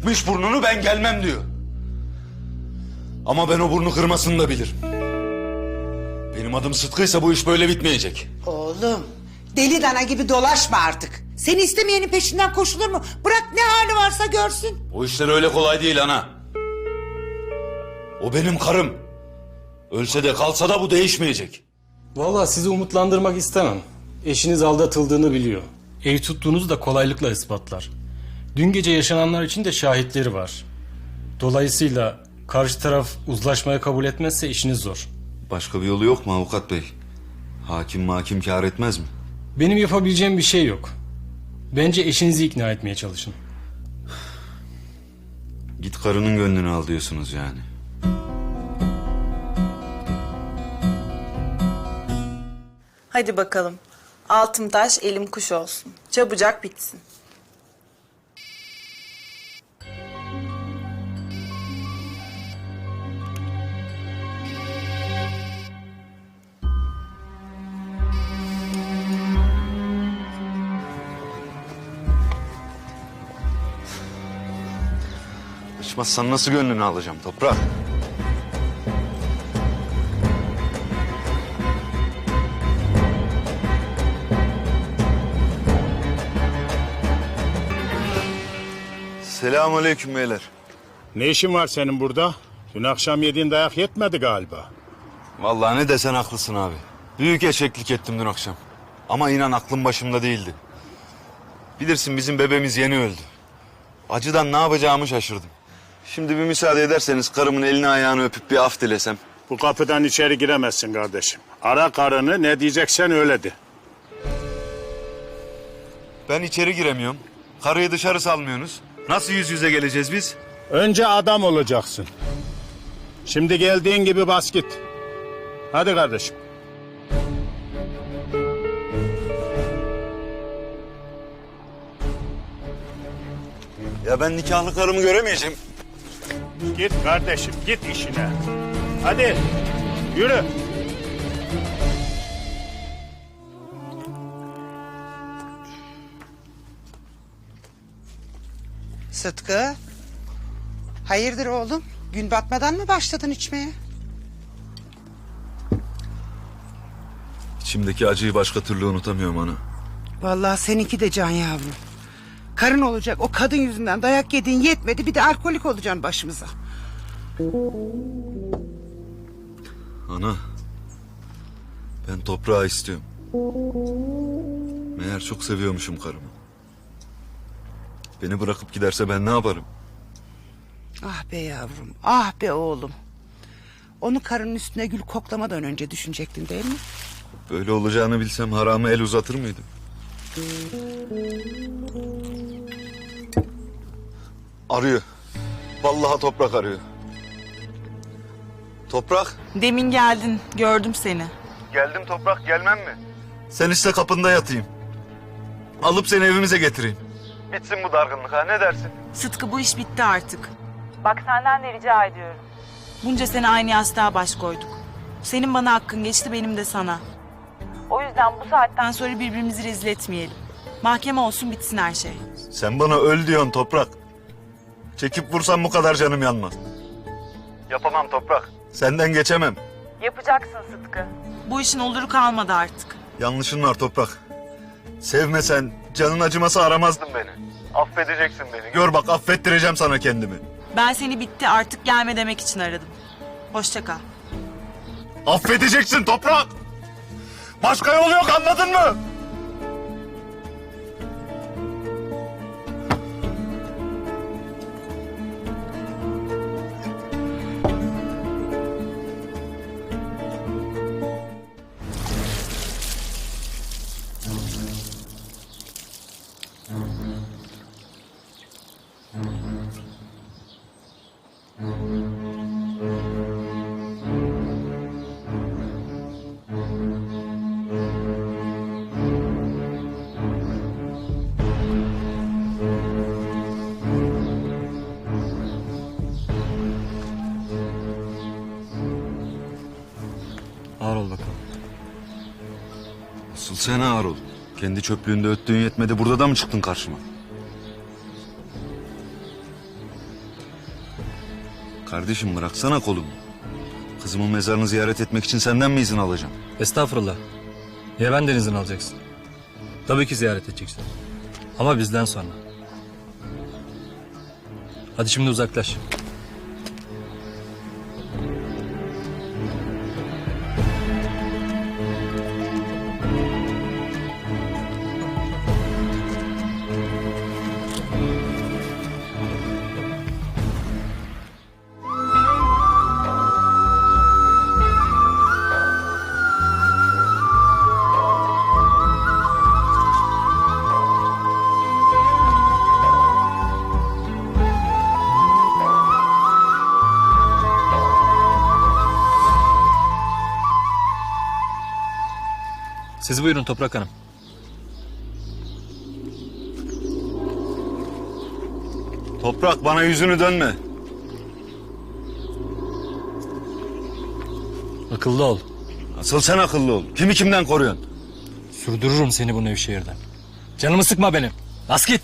Dikmiş burnunu ben gelmem diyor. Ama ben o burnu kırmasını da bilirim. Benim adım Sıtkı'ysa bu iş böyle bitmeyecek. Oğlum deli dana gibi dolaşma artık. Seni istemeyenin peşinden koşulur mu? Bırak ne hali varsa görsün. O işler öyle kolay değil ana. O benim karım. Ölse de kalsa da bu değişmeyecek. Vallahi sizi umutlandırmak istemem. Eşiniz aldatıldığını biliyor. Ev tuttuğunuzu da kolaylıkla ispatlar. Dün gece yaşananlar için de şahitleri var. Dolayısıyla karşı taraf uzlaşmaya kabul etmezse işiniz zor. Başka bir yolu yok mu avukat bey? Hakim makim kâr etmez mi? Benim yapabileceğim bir şey yok. Bence eşinizi ikna etmeye çalışın. Git karının gönlünü al diyorsunuz yani. Hadi bakalım. Altım taş, elim kuş olsun. Çabucak bitsin. Açmazsan nasıl gönlünü alacağım toprak? Selamünaleyküm beyler. Ne işin var senin burada? Dün akşam yediğin dayak yetmedi galiba. Vallahi ne desen haklısın abi. Büyük eşeklik ettim dün akşam. Ama inan aklım başımda değildi. Bilirsin bizim bebeğimiz yeni öldü. Acıdan ne yapacağımı şaşırdım. Şimdi bir müsaade ederseniz karımın elini ayağını öpüp bir af dilesem. Bu kapıdan içeri giremezsin kardeşim. Ara karını ne diyeceksen öyle de. Ben içeri giremiyorum. Karıyı dışarı salmıyorsunuz. Nasıl yüz yüze geleceğiz biz? Önce adam olacaksın. Şimdi geldiğin gibi bas git. Hadi kardeşim. Ya ben nikahlı karımı göremeyeceğim. Git kardeşim git işine. Hadi yürü. Sıtkı. Hayırdır oğlum? Gün batmadan mı başladın içmeye? İçimdeki acıyı başka türlü unutamıyorum ana. Vallahi seninki de can yavrum. Karın olacak o kadın yüzünden dayak yediğin yetmedi bir de alkolik olacaksın başımıza. Ana. Ben toprağı istiyorum. Meğer çok seviyormuşum karımı. Beni bırakıp giderse ben ne yaparım? Ah be yavrum ah be oğlum. Onu karının üstüne gül koklamadan önce düşünecektin değil mi? Böyle olacağını bilsem harama el uzatır mıydım? Arıyor. Vallahi toprak arıyor. Toprak. Demin geldin, gördüm seni. Geldim toprak gelmem mi? Sen iste kapında yatayım. Alıp seni evimize getireyim. Bitsin bu dargınlık ha ne dersin? Sıtkı bu iş bitti artık. Bak senden de rica ediyorum. Bunca sene aynı yastığa baş koyduk. Senin bana hakkın geçti, benim de sana. O yüzden bu saatten sonra birbirimizi rezil etmeyelim. Mahkeme olsun bitsin her şey. Sen bana öl diyorsun toprak. Çekip vursam bu kadar canım yanmaz. Yapamam toprak. Senden geçemem. Yapacaksın Sıtkı. Bu işin oluru kalmadı artık. Yanlışın var toprak. Sevmesen, canın acıması aramazdın beni. Affedeceksin beni. Gör bak affettireceğim sana kendimi. Ben seni bitti artık gelme demek için aradım. Hoşça kal. Affedeceksin toprak. Başka yol yok anladın mı? Sen ağır ol. Kendi çöplüğünde öttüğün yetmedi burada da mı çıktın karşıma? Kardeşim bıraksana kolumu. Kızımın mezarını ziyaret etmek için senden mi izin alacağım? Estağfurullah. Niye benden izin alacaksın? Tabii ki ziyaret edeceksin. Ama bizden sonra. Hadi şimdi uzaklaş. Siz buyurun Toprak Hanım. Toprak bana yüzünü dönme. Akıllı ol. Asıl sen akıllı ol. Kimi kimden koruyorsun? Sürdürürüm seni bu Nevşehir'den. Canımı sıkma benim. Bas git.